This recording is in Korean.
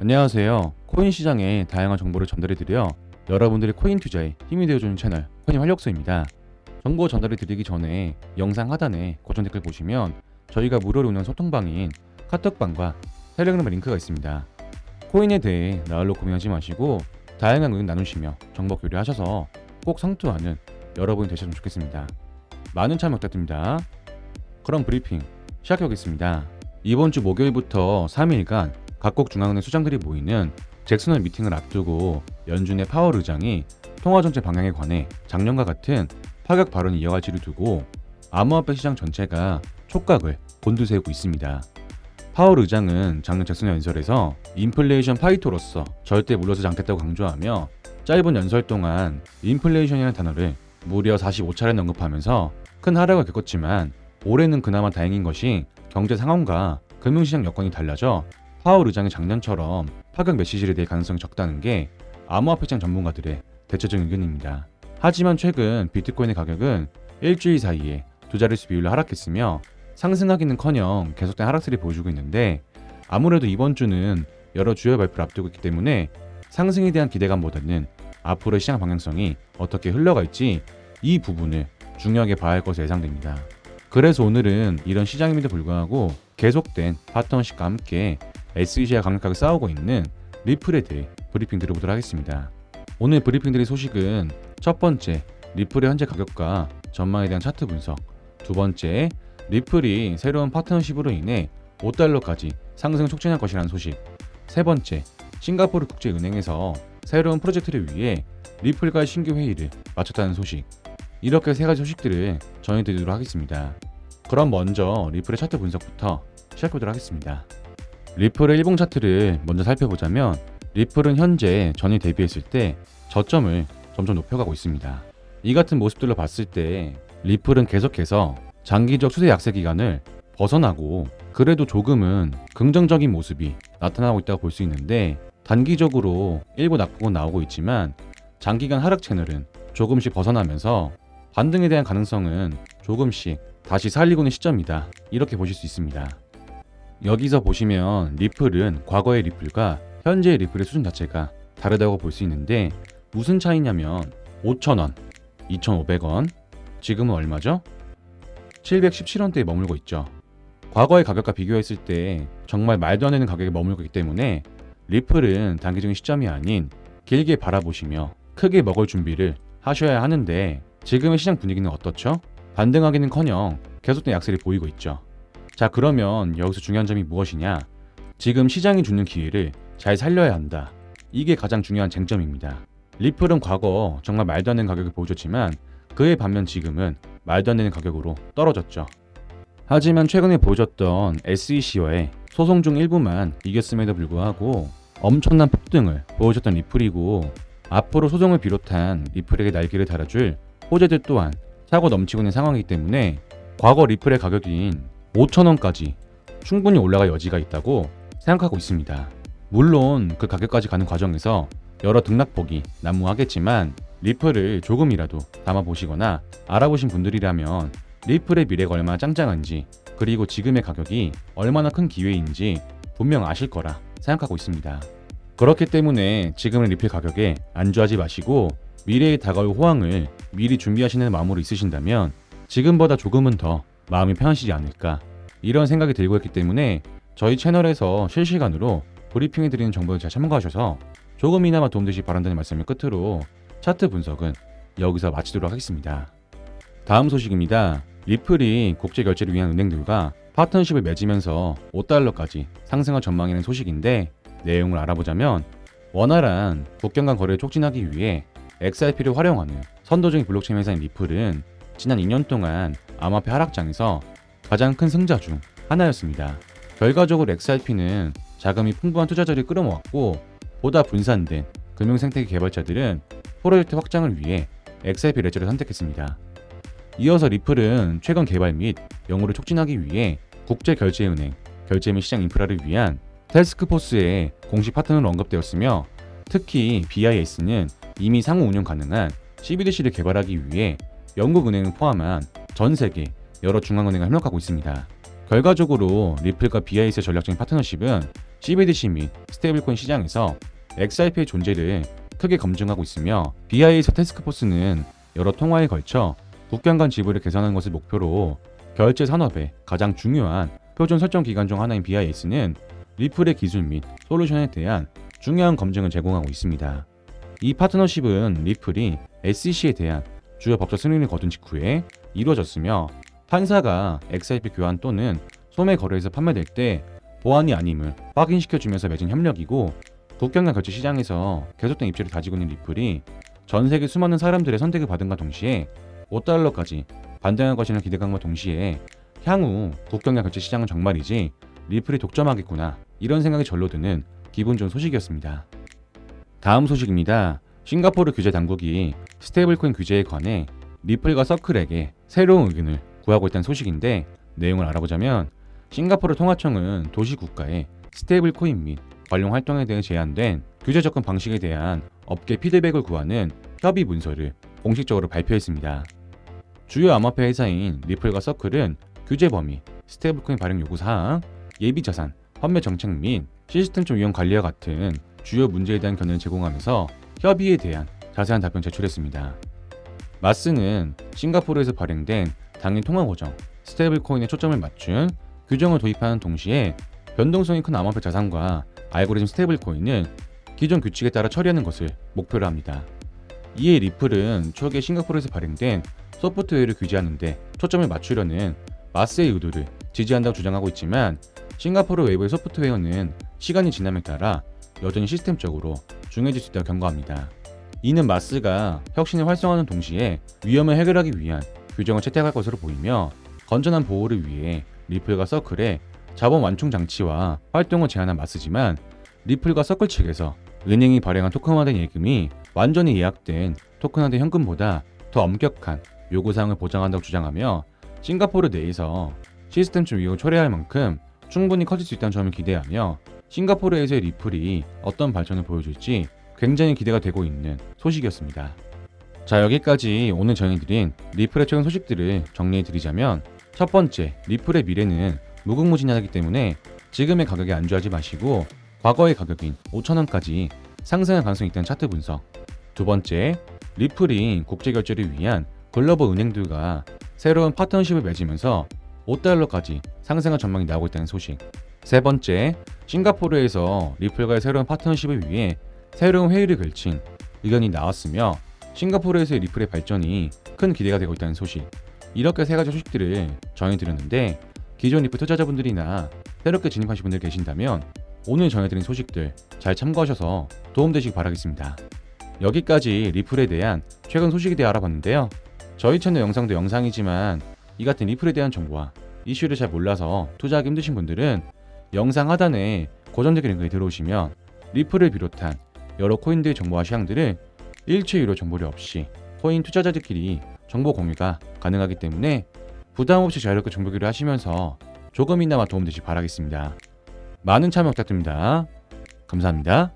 안녕하세요. 코인 시장의 다양한 정보를 전달해드려 여러분들의 코인 투자에 힘이 되어주는 채널 코인 활력소입니다. 정보 전달을 드리기 전에 영상 하단에 고정 댓글 보시면 저희가 무료로 운영 소통방인 카톡방과 텔레그램 링크가 있습니다. 코인에 대해 나홀로 고민하지 마시고 다양한 의견 나누시며 정보 교류하셔서 꼭 성투하는 여러분이 되셨으면 좋겠습니다. 많은 참여 부탁드립니다. 그럼 브리핑 시작해보겠습니다. 이번 주 목요일부터 3일간 각국 중앙은행 수장들이 모이는 잭슨홀 미팅을 앞두고 연준의 파월 의장이 통화 정책 방향에 관해 작년과 같은 파격 발언을 이어갈지를 두고 암호화폐 시장 전체가 촉각을 곤두세우고 있습니다. 파월 의장은 작년 잭슨 연설에서 인플레이션 파이터로서 절대 물러서지 않겠다고 강조하며 짧은 연설 동안 인플레이션이라는 단어를 무려 45차례 언급하면서 큰 하락을 겪었지만 올해는 그나마 다행인 것이 경제 상황과 금융시장 여건이 달라져 파월 의장이 작년처럼 파격 메시지를 낼 가능성이 적다는 게 암호화폐 시장 전문가들의 대체적인 의견입니다. 하지만 최근 비트코인의 가격은 일주일 사이에 두 자릿수 비율로 하락했으며 상승하기는커녕 계속된 하락세를 보여주고 있는데 아무래도 이번 주는 여러 주요 발표를 앞두고 있기 때문에 상승에 대한 기대감보다는 앞으로의 시장 방향성이 어떻게 흘러갈지 이 부분을 중요하게 봐야 할 것으로 예상됩니다. 그래서 오늘은 이런 시장임에도 불구하고 계속된 파트너십과 함께 SEC와 강력하게 싸우고 있는 리플에 대해 브리핑 드려보도록 하겠습니다. 오늘 브리핑 드릴 소식은 첫 번째, 리플의 현재 가격과 전망에 대한 차트 분석. 두 번째, 리플이 새로운 파트너십으로 인해 5달러까지 상승을 촉진할 것이라는 소식. 세 번째, 싱가포르 국제은행에서 새로운 프로젝트를 위해 리플과의 신규 회의를 마쳤다는 소식. 이렇게 세 가지 소식들을 전해드리도록 하겠습니다. 그럼 먼저 리플의 차트 분석부터 시작해보도록 하겠습니다. 리플의 일봉 차트를 먼저 살펴보자면 리플은 현재 전일 대비했을 때 저점을 점점 높여가고 있습니다. 이 같은 모습들로 봤을 때 리플은 계속해서 장기적 추세 약세 기간을 벗어나고 그래도 조금은 긍정적인 모습이 나타나고 있다고 볼 수 있는데 단기적으로 일부 낙폭은 나오고 있지만 장기간 하락 채널은 조금씩 벗어나면서 반등에 대한 가능성은 조금씩 다시 살리고 있는 시점이다. 이렇게 보실 수 있습니다. 여기서 보시면 리플은 과거의 리플과 현재의 리플의 수준 자체가 다르다고 볼 수 있는데 무슨 차이냐면 5,000원, 2,500원, 지금은 얼마죠? 717원대에 머물고 있죠. 과거의 가격과 비교했을 때 정말 말도 안 되는 가격에 머물고 있기 때문에 리플은 단기적인 시점이 아닌 길게 바라보시며 크게 먹을 준비를 하셔야 하는데 지금의 시장 분위기는 어떻죠? 반등하기는커녕 계속된 약세를 보이고 있죠. 자 그러면 여기서 중요한 점이 무엇이냐? 지금 시장이 주는 기회를 잘 살려야 한다. 이게 가장 중요한 쟁점입니다. 리플은 과거 정말 말도 안 되는 가격을 보여줬지만 그에 반면 지금은 말도 안 되는 가격으로 떨어졌죠. 하지만 최근에 보여줬던 SEC와의 소송 중 일부만 이겼음에도 불구하고 엄청난 폭등을 보여줬던 리플이고 앞으로 소송을 비롯한 리플에게 날개를 달아줄 호재들 또한 차고 넘치고 있는 상황이기 때문에 과거 리플의 가격인 5천원까지 충분히 올라갈 여지가 있다고 생각하고 있습니다. 물론 그 가격까지 가는 과정에서 여러 등락폭이 난무하겠지만 리플을 조금이라도 담아보시거나 알아보신 분들이라면 리플의 미래가 얼마나 짱짱한지 그리고 지금의 가격이 얼마나 큰 기회인지 분명 아실 거라 생각하고 있습니다. 그렇기 때문에 지금의 리플 가격에 안주하지 마시고 미래에 다가올 호황을 미리 준비하시는 마음으로 있으신다면 지금보다 조금은 더 마음이 편하시지 않을까 이런 생각이 들고 있기 때문에 저희 채널에서 실시간으로 브리핑해 드리는 정보를 잘 참고하셔서 조금이나마 도움되시 바란다는 말씀을 끝으로 차트 분석은 여기서 마치도록 하겠습니다. 다음 소식입니다. 리플이 국제 결제를 위한 은행들과 파트너십을 맺으면서 5달러까지 상승할 전망이라는 소식인데 내용을 알아보자면 원활한 국경 간 거래를 촉진하기 위해 XRP를 활용하는 선도적인 블록체인 회사인 리플은 지난 2년 동안 암호화폐 하락장에서 가장 큰 승자 중 하나였습니다. 결과적으로 XRP는 자금이 풍부한 투자자를 끌어모았고 보다 분산된 금융 생태계 개발자들은 프로젝트 확장을 위해 XRP 레저를 선택했습니다. 이어서 리플은 최근 개발 및 영어를 촉진하기 위해 국제 결제은행, 결제 및 시장 인프라를 위한 테스크포스의 공식 파트너로 언급되었으며 특히 BIS는 이미 상호 운영 가능한 CBDC를 개발하기 위해 영국은행을 포함한 전 세계 여러 중앙은행을 협력하고 있습니다. 결과적으로 리플과 BIS의 전략적인 파트너십은 CBDC 및 스테이블코인 시장에서 XRP의 존재를 크게 검증하고 있으며 BI에서 테스크포스는 여러 통화에 걸쳐 국경 간 지불을 개선하는 것을 목표로 결제 산업의 가장 중요한 표준 설정 기관 중 하나인 BIS는 리플의 기술 및 솔루션에 대한 중요한 검증을 제공하고 있습니다. 이 파트너십은 리플이 SEC에 대한 주요 법적 승인을 거둔 직후에 이루어졌으며 판사가 XRP 교환 또는 소매 거래에서 판매될 때 보안이 아님을 확인시켜주면서 맺은 협력이고 국경 간 결제 시장에서 계속된 입지를 가지고 있는 리플이 전 세계 수많은 사람들의 선택을 받은과 동시에 5달러까지 반등할 것이라는 기대감과 동시에 향후 국경 간 결제 시장은 정말이지 리플이 독점하겠구나 이런 생각이 절로 드는 기분 좋은 소식이었습니다. 다음 소식입니다. 싱가포르 규제 당국이 스테이블코인 규제에 관해 리플과 서클에게 새로운 의견을 구하고 있다는 소식인데 내용을 알아보자면 싱가포르 통화청은 도시 국가의 스테이블 코인 및 관련 활동에 대해 제한된 규제 접근 방식에 대한 업계 피드백을 구하는 협의 문서를 공식적으로 발표했습니다. 주요 암호화폐 회사인 리플과 서클은 규제 범위, 스테이블코인 발행 요구 사항, 예비 자산, 환매 정책 및 시스템적 위험 관리와 같은 주요 문제에 대한 견해를 제공하면서 협의에 대한 자세한 답변 제출했습니다. 마스는 싱가포르에서 발행된 당일 통화 고정, 스테이블 코인에 초점을 맞춘 규정을 도입하는 동시에 변동성이 큰 암호화폐 자산과 알고리즘 스테이블 코인은 기존 규칙에 따라 처리하는 것을 목표로 합니다. 이에 리플은 초기에 싱가포르에서 발행된 소프트웨어를 규제하는데 초점을 맞추려는 마스의 의도를 지지한다고 주장하고 있지만 싱가포르 외부의 소프트웨어는 시간이 지남에 따라 여전히 시스템적으로 중요해질 수 있다고 경고합니다. 이는 마스가 혁신을 활성화하는 동시에 위험을 해결하기 위한 규정을 채택할 것으로 보이며 건전한 보호를 위해 리플과 서클의 자본 완충 장치와 활동을 제한한 마스지만 리플과 서클 측에서 은행이 발행한 토큰화된 예금이 완전히 예약된 토큰화된 현금보다 더 엄격한 요구사항을 보장한다고 주장하며 싱가포르 내에서 시스템적 위협을 초래할 만큼 충분히 커질 수 있다는 점을 기대하며 싱가포르에서의 리플이 어떤 발전을 보여줄지 굉장히 기대가 되고 있는 소식이었습니다. 자 여기까지 오늘 전해드린 리플의 최근 소식들을 정리해드리자면 첫 번째 리플의 미래는 무궁무진하기 때문에 지금의 가격에 안주하지 마시고 과거의 가격인 5천원까지 상승할 가능성이 있다는 차트 분석 두 번째 리플이 국제 결제를 위한 글로벌 은행들과 새로운 파트너십을 맺으면서 5달러까지 상승할 전망이 나오고 있다는 소식 세 번째 싱가포르에서 리플과의 새로운 파트너십을 위해 새로운 회의를 걸친 의견이 나왔으며 싱가포르에서의 리플의 발전이 큰 기대가 되고 있다는 소식 이렇게 세 가지 소식들을 전해드렸는데 기존 리플 투자자분들이나 새롭게 진입하신 분들 계신다면 오늘 전해드린 소식들 잘 참고하셔서 도움되시기 바라겠습니다. 여기까지 리플에 대한 최근 소식에 대해 알아봤는데요. 저희 채널 영상도 영상이지만 이 같은 리플에 대한 정보와 이슈를 잘 몰라서 투자하기 힘드신 분들은 영상 하단에 고정되기 링크에 들어오시면 리플을 비롯한 여러 코인들의 정보와 시향들을 일체 유료 정보료 없이 코인 투자자들끼리 정보 공유가 가능하기 때문에 부담 없이 자유롭게 정보기를 하시면서 조금이나마 도움되시 기 바라겠습니다. 많은 참여 부탁드립니다. 감사합니다.